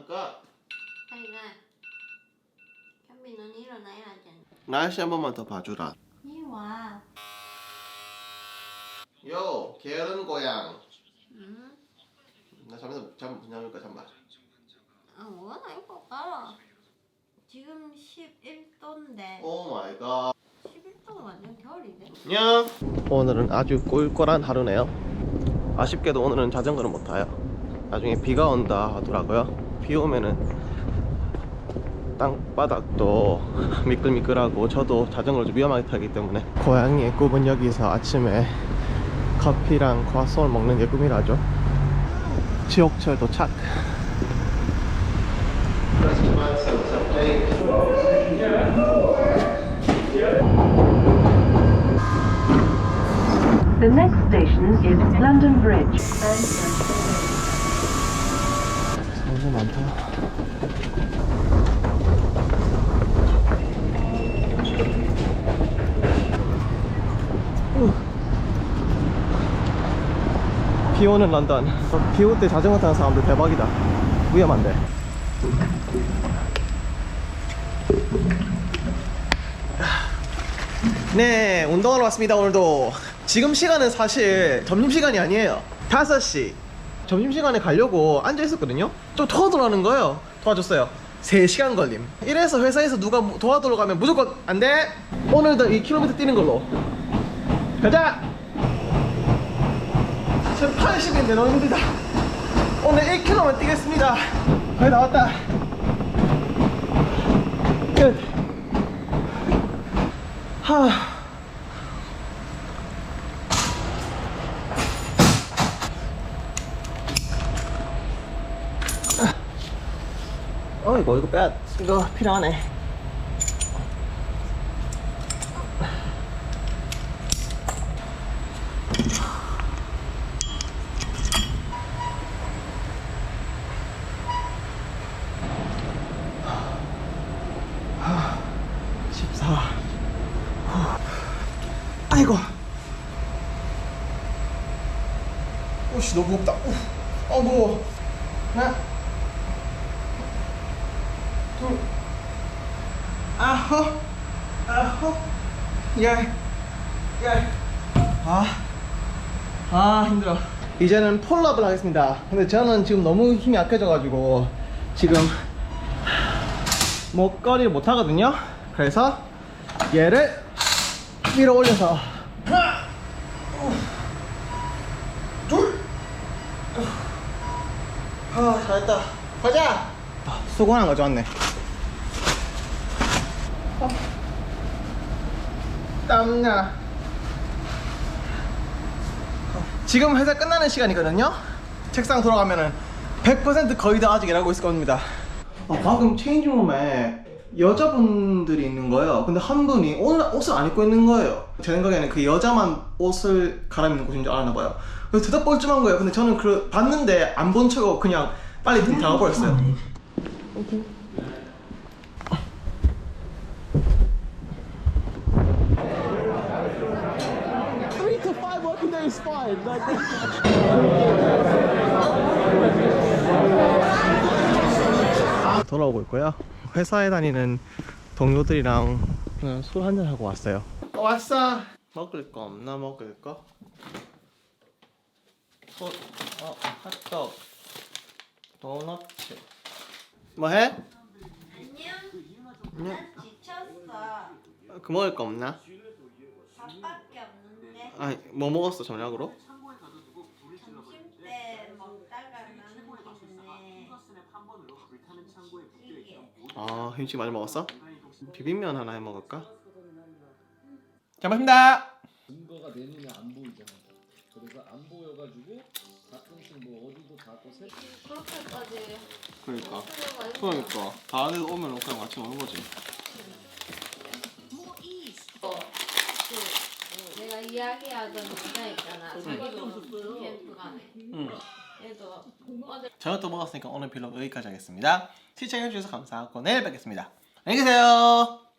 잠깐 자기가 현빈 넌 일어나야지. 날씨 한 번만 더 봐주라 이와. 요 게으른 고양 응? 나 잠에서 잠 잠니까 잠봐 아 뭐나 이거 봐라. 지금 11도인데 오 마이 갓 11도가 완전 겨울이네. 안녕 오늘은 아주 꿀꿀한 하루네요 아쉽게도 오늘은 자전거를 못 타요 나중에 비가 온다 하더라고요 비 오면은 땅바닥도 미끌미끌하고 저도 자전거를 좀 위험하게 타기 때문에 고양이의 꿈은 여기서 아침에 커피랑 croissant을 먹는 게 꿈이라죠 지옥철 도착 The next station is London Bridge. 너무 많다. 비 오는 런던. 비 올 때 자전거 타는 사람들 대박이다. 위험한데. 네, 운동하러 왔습니다, 오늘도. 지금 시간은 사실 점심시간이 아니에요. 5시. 점심시간에 가려고 앉아있었거든요? 좀 도와달라는 거예요. 도와줬어요. 3시간 걸림. 이래서 회사에서 누가 무- 도와달라고 가면 무조건 안 돼! 오늘도 2km 뛰는 걸로. 가자! 지금 80인데 너무 힘들다. 오늘 1km만 뛰겠습니다. 거의 다 왔다. 끝. 하. 어 이거 이거 빼야 이거 필요하네. 아이고. 오씨 너무 무겁다. 우. 어 무거워. 하나. 둘, 아홉, 아홉, 열, 열. 아, 아 힘들어. 이제는 폴업을 하겠습니다. 근데 저는 지금 너무 힘이 약해져가지고 지금 목걸이를 못 하거든요. 그래서 얘를 위로 올려서 하나, 우, 둘, 아 잘했다. 가자. 아, 수고 하나 가져왔네. 어. 땀나. 지금 회사 끝나는 시간이거든요. 책상 돌아가면은 100% 거의 다 아직 일하고 있을 겁니다. 아, 방금 체인지룸에 여자분들이 있는 거예요. 근데 한 분이 오늘 옷을 안 입고 있는 거예요. 제 생각에는 그 여자만 옷을 갈아입는 곳인 줄 알았나 봐요. 그래서 드다 뻘쭘한 거예요. 근데 저는 그 봤는데 안 본 척하고 그냥 빨리 등 당해버렸어요. Fine. 돌아오고 있고요. 회사에 다니는 동료들이랑 술 한잔 하고 왔어요. 왔어. 먹을 거 없나 먹을 거? 소, 어, 핫도그, 도넛. 뭐 해? 안녕. 안녕. 난 지쳤어. 그 먹을 거 없나? 밥밖에 없는데 아, 뭐 먹었어 저녁으로? 점심 때 먹다가 나는 김에 이게 아, 김치 많이 먹었어? 비빔면 하나 해 먹을까? 잘 먹습니다. 근거가 내 눈에 안 보이잖아. 그래서 안 보여가지고 가끔씩 뭐 어디도 가고 세. 그렇게까지 그러니까. 그러니까 다들 오면 그냥 같이 먹는 거지. 어, 그 내가 이야기하던 여자 있잖아. 자기도 캠프 가네. 응. 얘도 어제 저녁도 먹었으니까 오늘 빌로 여기까지 하겠습니다. 시청해주셔서 감사하고 내일 뵙겠습니다. 안녕히 계세요.